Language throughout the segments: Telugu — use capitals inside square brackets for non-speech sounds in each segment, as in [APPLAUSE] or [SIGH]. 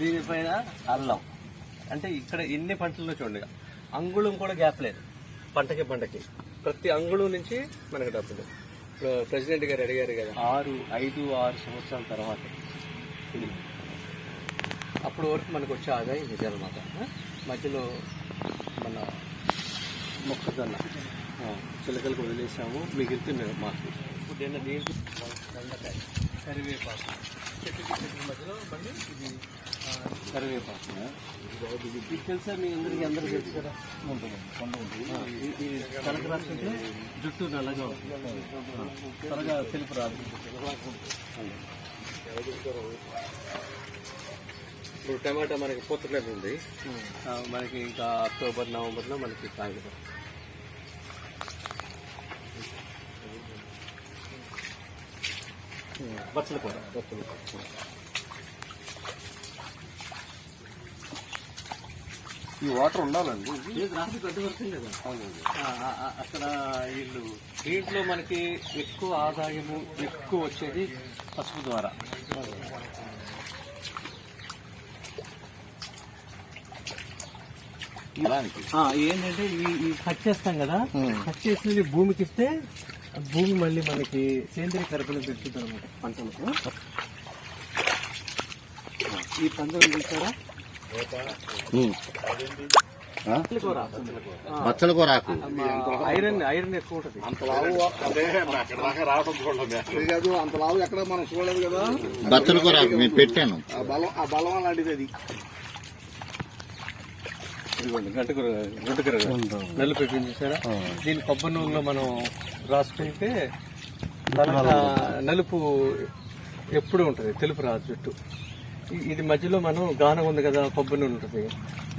దీనిపైన అల్లం. అంటే ఇక్కడ ఎన్ని పంటల్లో చూడండి అంగుళం కూడా గ్యాప్ లేదు. పంటకి పంటకి. ప్రతి అంగుళం నుంచి మనకి డబ్బులు. ఇప్పుడు ప్రెసిడెంట్ గారు అడిగారు కదా. ఆరు ఐదు ఆరు సంవత్సరాల తర్వాత. అప్పటి వరకు మనకు వచ్చే ఆదాయం అనమాట మధ్యలో మన మొక్కజొన్న. చిలకలకు వదిలేసాము. మిగిలితే మాకు. ఇప్పుడు దీంట్లో బెండకాయ కరివేపాకు. చెట్టుకి చెట్టు మధ్యలో మళ్ళీ ఇది కరివేపాకు ఇది తెలుసా మీ తెలుసు కదా రాసుకుంటే జుట్టు నల్లగా ఉంటుంది త్వరగా తెలుపు రాదు ఇప్పుడు టమాటా మనకి పూతలేదు ఉంది. మనకి ఇంకా అక్టోబర్ నవంబర్లో మనకి కాయలు. బచ్చల కూర బచ్చల కూర ఈ వాటర్ ఉండాలండి. రాత్రి పెద్ద కదా ఆ, అక్కడ వీళ్ళు దీంట్లో మనకి ఎక్కువ ఆదాయము ఎక్కువ వచ్చేది పసుపు ద్వారా. ఏంటంటే ఈ కట్ చేస్తాం కదా కట్ చేసి భూమికి ఇస్తే భూమి మళ్ళీ మనకి సేంద్రియ కరపలు పెడుతుంది అనమాట పంటలకు. ఈ పంటలు చూసారా? కూర. బచ్చల కూర ఆకు. ఐరన్ ఐరన్ ఎక్కువ ఉంటుంది. అంత లావు రావడం అంత లావు ఎక్కడ మనం చూడలేదు కదా. బచ్చల కూర ఆకు నేను పెట్టాను. ఆ బలం ఆ బలం అలాంటిది అది. ఇదిగోండి గంట కూర గంట కూర నలుపు పెట్టి చూసారా దీని కొబ్బరి నూనెలో మనం రాసుకుంటే నలుపు ఎప్పుడు ఉంటుంది తెలుపు రాదు జుట్టు. ఇ- ఇది మధ్యలో మనం గానం ఉంది కదా కొబ్బరి నూనె ఉంటుంది.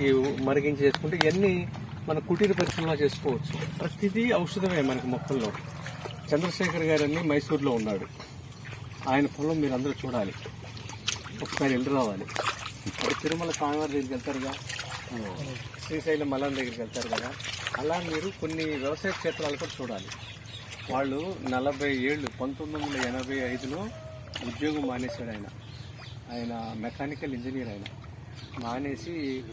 ఈ మరిగించి చేసుకుంటే ఇవన్నీ మన కుటీర పరిశ్రమలో చేసుకోవచ్చు. ప్రతిదీ ఔషధమే మనకి మొక్కల్లో. చంద్రశేఖర్ గారు అన్ని మైసూర్లో ఉన్నాడు. ఆయన పొలం మీరు అందరూ చూడాలి. ఒకసారి వెళ్ళి రావాలి. తిరుమల స్వామివారి దగ్గరికి వెళ్తారుగా. శ్రీశైలం మలం దగ్గరికి వెళ్తారు కదా. అలా మీరు కొన్ని వ్యవసాయ క్షేత్రాలు కూడా చూడాలి. వాళ్ళు నలభై ఏళ్ళు పంతొమ్మిది వందల ఎనభై ఐదులో ఉద్యోగం మానేశాడు ఆయన. ఆయన మెకానికల్ ఇంజనీర్ ఆయన. మానేసి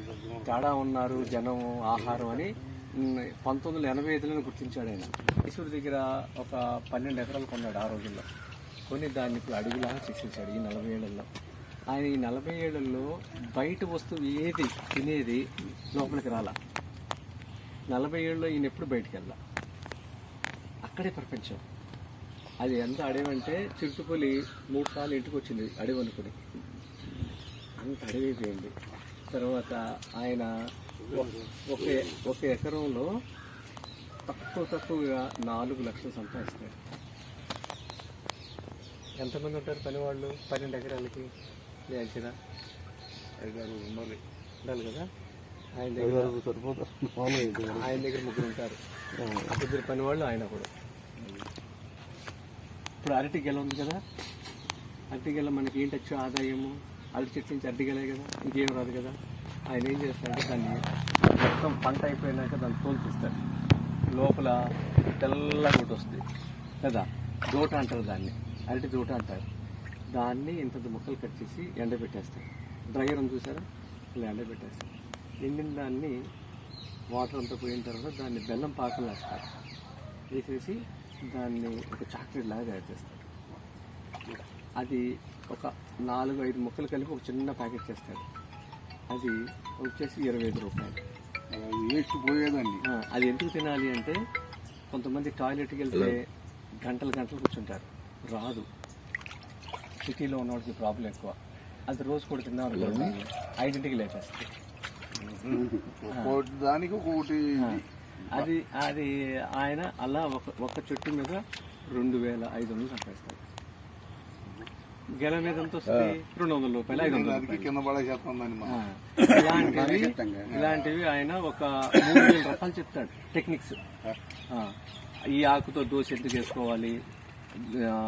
తేడా ఉన్నారు జనం ఆహారం అని పంతొమ్మిది వందల ఎనభై ఐదులో గుర్తించాడు ఆయన. ఈశ్వరుడి దగ్గర ఒక పన్నెండు ఎకరాలు కొన్నాడు ఆ రోజుల్లో. కొని దాన్ని ఇప్పుడు అడుగులాగా చేసేసాడు ఈ నలభై ఏళ్ళల్లో ఆయన ఈ నలభై ఏళ్ళల్లో బయట వస్తువు ఏది తినేది లోపలికి రాలా. నలభై ఏళ్ళలో ఈయన ఎప్పుడు బయటికి వెళ్ళా అక్కడే ప్రపంచం. అది ఎంత అడవి అంటే చిరుతుపులి మూడు సార్లు ఇంటికి వచ్చింది అడవి అనుకుని. అంత అడవి అయిపోయింది. తర్వాత ఆయన ఒక- ఒక ఎకరంలో తక్కువ తక్కువగా నాలుగు లక్షలు సంపాదిస్తాడు. ఎంతమంది ఉంటారు పని వాళ్ళు పన్నెండు ఎకరాలకి? ఐదారు ఉండాలి ఉండాలి కదా? ఆయన దగ్గర ఆయన దగ్గర ముగ్గురు ఉంటారు. ఇద్దరు పని వాళ్ళు ఆయన కూడా. ఇప్పుడు అరటి గెల ఉంది కదా? అరటి గెల మనకి ఏంటి వచ్చే ఆదాయము అరటి చెట్టు నుంచి అరటి గెలే కదా? ఇంకేం రాదు కదా? ఆయన ఏం చేస్తాడంటే దాన్ని మొత్తం పంట అయిపోయినాక దాన్ని తోలు తీస్తాడు లోపల తెల్లగా ఒకటి వస్తుంది కదా? దోట అంటారు దాన్ని. అరటి దోట అంటారు. దాన్ని ఇంత ముక్కలు కట్ చేసి ఎండబెట్టేస్తారు డ్రైయర్ అని చూసారా? ఇలా ఎండబెట్టేస్తారు ఎండిన దాన్ని వాటర్ అంతా పోయిన తర్వాత దాన్ని బెల్లం పాకం వేస్తారు వేసేసి దాన్ని ఒక చాక్లెట్ లాగా తయారు చేస్తారు అది ఒక నాలుగు ఐదు ముక్కలు కలిపి ఒక చిన్న ప్యాకెట్ చేస్తాడు అది వచ్చేసి ఇరవై ఐదు రూపాయలు. వేస్ట్ పోయేదండి అది ఎందుకు తినాలి అంటే కొంతమంది టాయిలెట్కి వెళ్తే గంటలు గంటలు కూర్చుంటారు. రాదు. సిటీలో ఉన్నవాడికి ప్రాబ్లం ఎక్కువ. అది రోజు కూడా తిన్నాం లేపేస్తుంది [LAUGHS] ఒక్కోటి దానికి ఒక్కొక్కటి అది అది ఆయన అలా ఒక ఒక చెట్టు మీద రెండు వేల ఐదు వందలు సంపాదిస్తాడు గెల మీద ఎంత వస్తుంది? రెండు వందల రూపాయలు ఐదు వందల [LAUGHS] ఇలాంటివి ఇలాంటివి ఆయన ఒక మూడు వేల రకాలు చెప్తాడు. టెక్నిక్స్. ఆ, ఈ ఆకుతో దోశ ఎందుకు వేసుకోవాలి?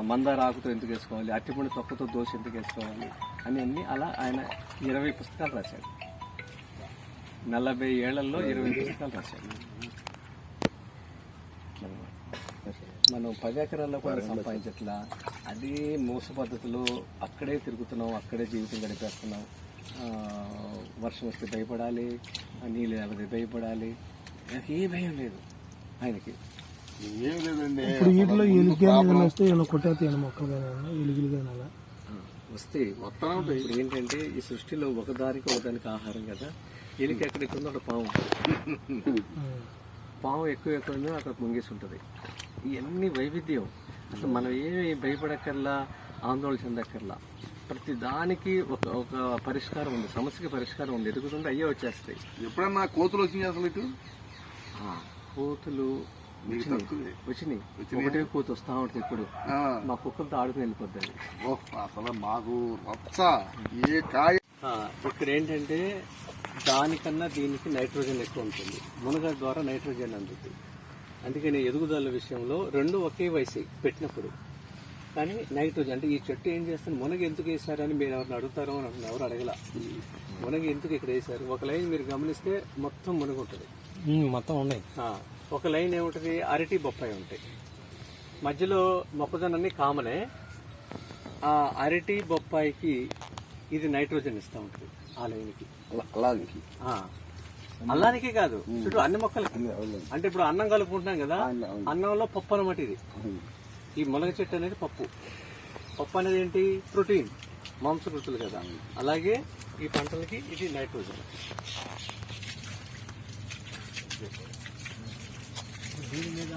మందార ఆకుతో ఎందుకు వేసుకోవాలి? అట్టిపండు తొక్కతో దోశ ఎందుకు వేసుకోవాలి? అని అన్ని అలా ఆయన ఇరవై పుస్తకాలు రాశాడు. నలభై ఏళ్ళలో ఇరవై పుస్తకాలు రాశాడు. మనం పది ఎకరాల్లో కూడా సంపాదించట్లా? అదే మోస పద్ధతిలో అక్కడే తిరుగుతున్నాం అక్కడే జీవితం గడిపేస్తున్నాం. వర్షం వస్తే భయపడాలి నీళ్ళు లేకపోతే భయపడాలి. నాకు ఏ భయం లేదు ఆయనకి. ఇప్పుడు వీటిలో ఎలుగు ఏదైనా వస్తే ఏమైనా కొట్టేస్తాయి మొక్కలు కానీ ఏమైనా ఎలుగులు కానీ అలా వస్తే ఇప్పుడు ఏంటంటే ఈ సృష్టిలో ఒకదానికి ఒకదానికి ఆహారం కదా. ఎలికి ఎక్కడ ఎక్కువ ఉందో అక్కడ పాము. పాము ఎక్కువ ఎక్కువ ఉందో అక్కడ ముంగేసి ఉంటుంది. ఇవన్నీ వైవిధ్యం. అసలు మనం ఏమి భయపడక్కర్లా ఆందోళన చెందక్కర్లా. ప్రతి దానికి ఒక ఒక పరిష్కారం ఉంది. సమస్యకి పరిష్కారం ఉంది. ఎదుగుతుంటే అయ్యే వచ్చేస్తాయి. ఎప్పుడన్నా కోతులు వచ్చినాయి అసలు ఇటు? ఆ, కోతులు వచ్చినాయి ఒకటే కోత వస్తా ఉంటుంది ఇప్పుడు ఆ, మా కుక్కలతో ఆడుకుని వెళ్ళిపోద్ది అసలు మాకు రచ్చ. ఏ కాయ? ఆ, ఇక్కడ ఏంటంటే దానికన్నా దీనికి నైట్రోజన్ ఎక్కువ ఉంటుంది. మునగ ద్వారా నైట్రోజన్ అందుతుంది. అందుకని ఎదుగుదల విషయంలో రెండు ఒకే వయసు పెట్టినప్పుడు. కానీ నైట్రోజన్ అంటే ఈ చెట్టు ఏం చేస్తుంది? మునగ ఎందుకు వేశారని మీరు ఎవరిని అడుగుతారో అని. ఎవరు అడగల. మునగ ఎందుకు ఇక్కడ వేశారు? ఒక లైన్ మీరు గమనిస్తే మొత్తం మునగ ఉంటుంది. మొత్తం ఉన్నాయి. ఆ, ఒక లైన్ ఏముంటుంది? అరటి బొప్పాయి ఉంటాయి మధ్యలో మొక్కజొన్నని కామనే ఆ అరటి బొప్పాయికి ఇది నైట్రోజన్ ఇస్తూ ఉంటుంది ఆ లైన్కి. ఆ, అల్లానికి కాదు చుట్టూ అన్ని మొక్కలకి. అంటే ఇప్పుడు అన్నం కలుపుకుంటున్నాం కదా అన్నంలో పప్పు అనమాట ఇది. ఈ మునగ చెట్టు అనేది పప్పు. పప్పు అనేది ఏంటి? ప్రోటీన్ మాంసకృతులు కదా. అలాగే ఈ పంటలకి ఇది నైట్రోజన్. దీని మీద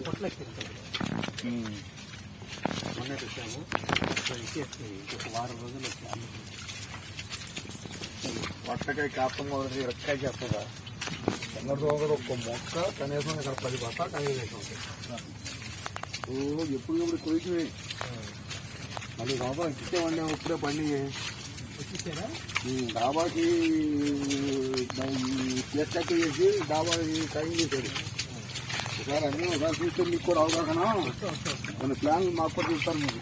పొట్ల మొన్న వచ్చాము ఇచ్చేసి ఇంకొక వారం రోజులు వచ్చి పొట్టకాయ కాపం మొదటి రెక్కాయ చేస్తుందా? ఒక్క మొక్క కనీసం ఇక్కడ పది బత్తాలు కనీసం ఎప్పుడు ఎప్పుడు కొయ్యి మళ్ళీ బాబా ఇచ్చేవండి ఇప్పుడే పండి డాబాకి కట్టి చేసి డాబాకి టైం చేశాడు ఒకసారి అన్నీ ఒకసారి చూస్తే మీకు కూడా అవగాహన. కొన్ని ప్లాన్లు మాకు కూడా చూస్తారు మీరు.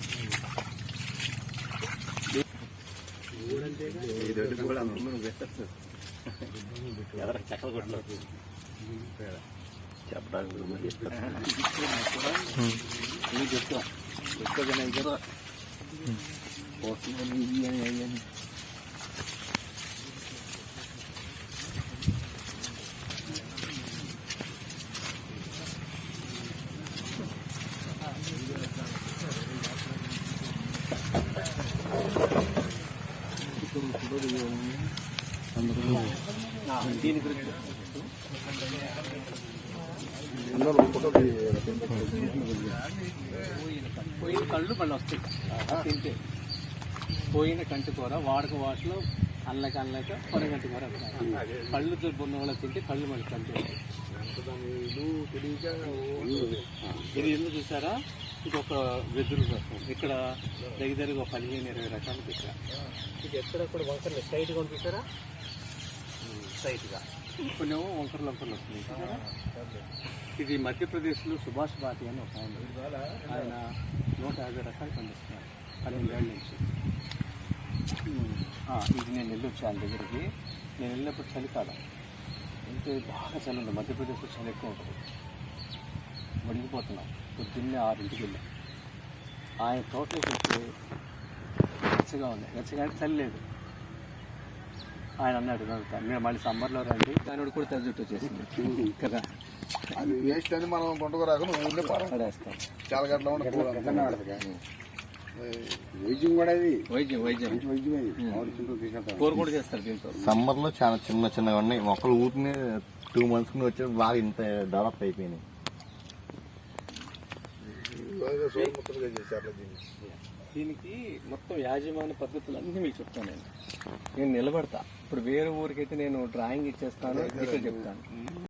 ఇది చెప్తాం చెప్తే కదా పోతుంది కళ్ళు మళ్ళీ వస్తాయి. తింటే. పోయిన కంటి కూర వాడక వాటిలో అల్లక అల్లక పొరగంటి కూర. కళ్ళు ఉన్న వాళ్ళకి తింటే కళ్ళు మళ్ళీ కంటి. ఇది ఎందుకు చూసారా? ఇది ఒక వెదురు రకం. ఇక్కడ దగ్గర దగ్గర ఒక పదిహేను ఇరవై రకాలు పెట్టా ఇది ఎక్కడ కూడా వంకర్లు. ఉంది చూసారా? స్ట్రైట్గా. కొన్ని వంకర్లు వంకర్లు వస్తున్నాయి? ఇది మధ్యప్రదేశ్లో సుభాష్ భాటి అని ఒక ఆయన. ఆయన నూట యాభై రకాలు పండిస్తున్నారు. పన్నెండేళ్ళ నుంచి. ఆ, ఇది నేను వెళ్ళొచ్చు ఆయన దగ్గరికి. నేను వెళ్ళినప్పుడు చలికాలం వెళ్తే బాగా చలి ఉంది. మధ్యప్రదేశ్లో చలి ఎక్కువ ఉంటుంది. వణిగిపోతున్నాం పొద్దున్నే ఆరింటికి వెళ్ళాం. ఆయన తోటలోకి వెళ్తే వెచ్చగా ఉంది. వెచ్చగా అంటే చలి లేదు. ఆయన అన్నాడు "నాకు మీరు మళ్ళీ సమ్మర్లో రండి. దాని కూడా తెల్ల జుట్టు వచ్చేసింది. [LAUGHS] కదా. అది వేస్ట్ అని మనం గుంటకు రాక నువ్వు ఊళ్ళో పడేస్తాం. చాలా గంటల ఉండి వైద్యం కూడా వైద్యం వైద్యం. వైద్యం కూర కూడా చేస్తారు దీంతో. సమ్మర్లో చాలా చిన్న చిన్నగా ఉన్నాయి. మొక్కలు ఊపిని టూ మంత్స్కి వచ్చి బాగా ఇంత డెవలప్ అయిపోయినాయి. దీనికి మొత్తం యాజమాన్య పద్ధతులు అన్నీ మీకు చెప్తాను నేను. నేను నిలబడతా. ఇప్పుడు వేరే ఊరికైతే నేను డ్రాయింగ్ ఇచ్చేస్తాను. ఇక్కడ చెప్తాను.